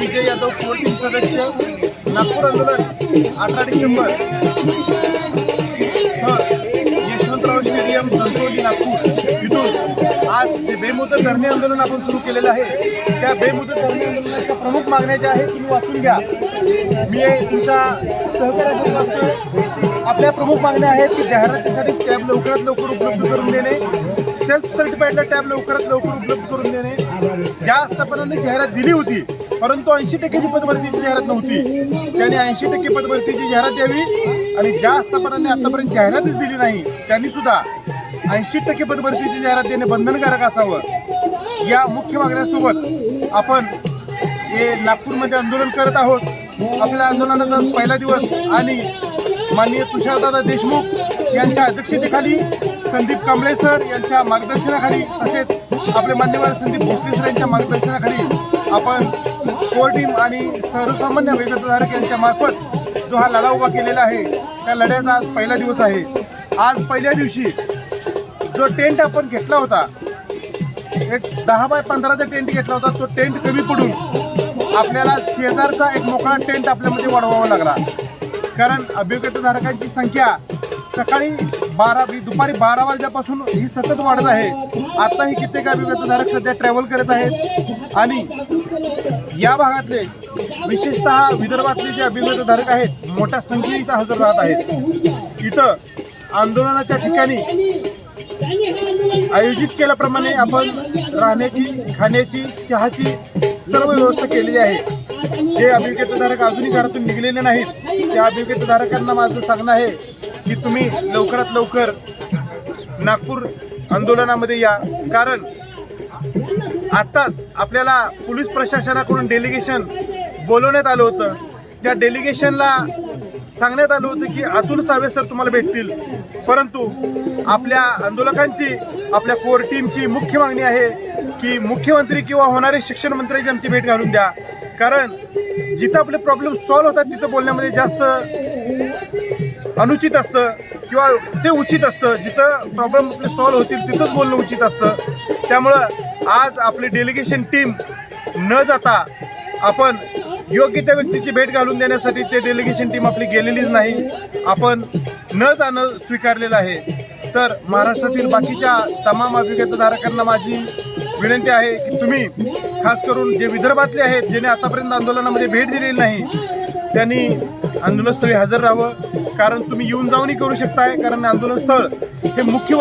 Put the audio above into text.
Vijay Yadav core team सदस्य? नागपूर आंदोलन अठरा डिसेंबर स्थळ यशवंतराव स्टेडियम संतोली नागपूर. इथून आज जे बेमुदत धरणे आंदोलन आपण सुरू केलेलं आहे त्या बेमुदत धरणे आंदोलनाच्या प्रमुख मागण्या ज्या आहेत तुम्ही वाचून घ्या. मी तुमच्या सहकार्यासाठी आपल्या प्रमुख मागण्या आहेत की जाहिरातीसाठी टॅब लवकरात लवकर उपलब्ध करून देणे. सेल्फ सर्टिफाईडला टॅब लवकरात लवकर उपलब्ध करून देणे. ज्या आस्थापनांनी जाहिरात दिली होती परंतु ऐंशी टक्केची पदभरतीची जाहिरात नव्हती. त्यांनी ऐंशी टक्के पदभरतीची जाहिरात द्यावी आणि ज्या आस्थापनांनी आतापर्यंत जाहिरातच दिली नाही. त्यांनी सुद्धा ऐंशी टक्के पदभरतीची जाहिरात देणे बंधनकारक असावं. या मुख्य मागण्यासोबत आपण हे नागपूरमध्ये आंदोलन करत आहोत. आपल्या आंदोलनाचा पहिला दिवस आणि माननीय तुषारदादा देशमुख यांच्या अध्यक्षतेखाली संदीप कांबळे सर यांच्या मार्गदर्शनाखाली तसेच आपले मान्यवर संदीप भोसले सर यांच्या मार्गदर्शनाखाली आपण कोर टीम आणि सर्वसामान्य विकासधारक यांच्या मार्फत जो हा लढा उभा केलेला आहे त्या लढ्याचा आज पहिला दिवस आहे. आज पहिल्या दिवशी जो टेंट आपण घेतला होता एक दहा बाय पंधराचा टेंट घेतला होता तो टेंट कमी पडून आपल्याला शेजारचा एक मोकळा टेंट आपल्यामध्ये वाढवावा लागला. कारण अभिगतधारकांची संख्या सकाळी बारा दुपारी बारा वाजल्यापासून ही सतत वाढत आहे. आत्ताही कित्येक अभिगतधारक सध्या ट्रॅव्हल करत आहेत आणि या भागातले विशेषतः विदर्भातले जे अभिमतधारक आहेत मोठ्या संख्येने इथं हजर राहत आहेत. इथं आंदोलनाच्या ठिकाणी आयोजित केल्याप्रमाणे आपण राहण्याची खाण्याची चहाची सर्व व्यवस्था केलेली आहे. जे अभियोग्यताधारक अजूनही घरातून निघलेले नाहीत त्या अभियोग्यताधारकांना माझं सांगणं आहे की तुम्ही लवकरात लवकर नागपूर आंदोलनामध्ये या. कारण आत्ताच आपल्याला पोलीस प्रशासनाकडून डेलिगेशन बोलवण्यात आलं होतं. त्या डेलिगेशनला सांगण्यात आलं होतं की अतुल सावे सर तुम्हाला भेटतील. परंतु आपल्या आंदोलकांची आपल्या कोर टीमची मुख्य मागणी आहे की मुख्यमंत्री किंवा होणारे शिक्षण मंत्र्याची आमची भेट घालून द्या. कारण जिथं आपले प्रॉब्लेम सॉल्व्ह होतात तिथं बोलण्यामध्ये जास्त अनुचित असतं किंवा ते उचित असतं. जिथं प्रॉब्लेम आपले सॉल्व्ह होतील तिथंच बोलणं उचित असतं. त्यामुळं आज आपली डेलिगेशन टीम न जाता आपण योग्य त्या व्यक्तीची भेट घालून देण्यासाठी ते डेलिगेशन टीम आपली गेलेलीच नाही. आपण न जाणं स्वीकारलेलं आहे. तर महाराष्ट्रातील बाकीच्या तमाम अभिज्ञताधारकांना माझी विनंती आहे की तुम्ही खास करून जे विदर्भातले आहेत ज्याने आतापर्यंत आंदोलनामध्ये भेट दिलेली नाही त्यांनी आंदोलनस्थळी हजर राहावं. कारण तुम्ही येऊन जाऊनही करू शकताय कारण आंदोलन स्थळ हे मुख्य